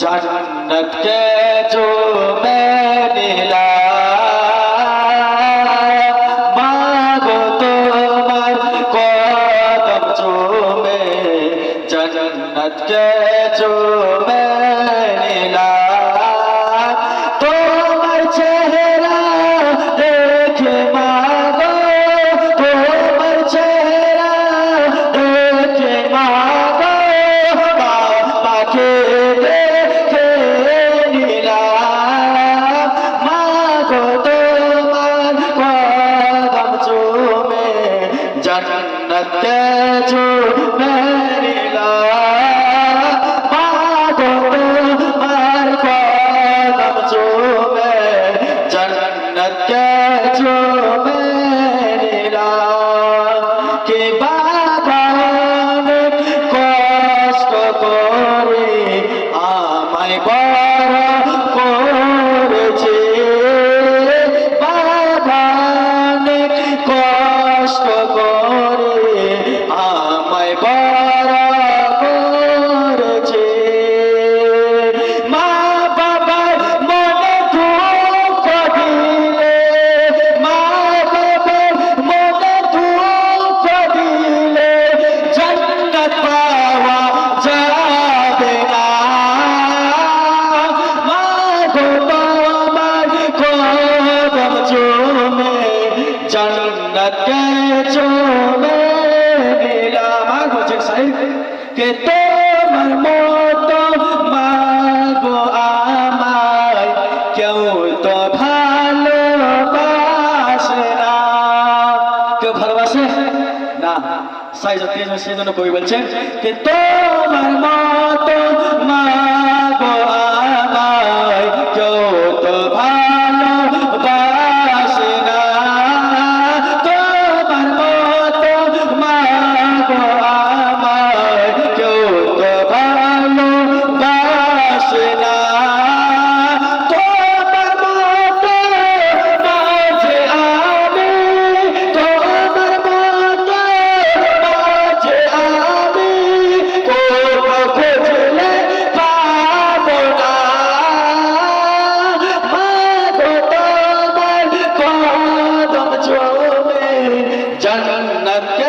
जन्नत के जो मैंने लाया तो कदम जो मैं जन्नत के जो मैं জন্নতকে চুমে নিলাম মাগো তোমার কদম চুমে জন্নতকে চুমে সাইড কে তোমার মত মাগো আমায় কেউ তো ভালোবাসে না। কেউ ভালোবাসে? না। সাই তেজ সেই জন্য কবি বলছে কে তোমার মত মা গো Arga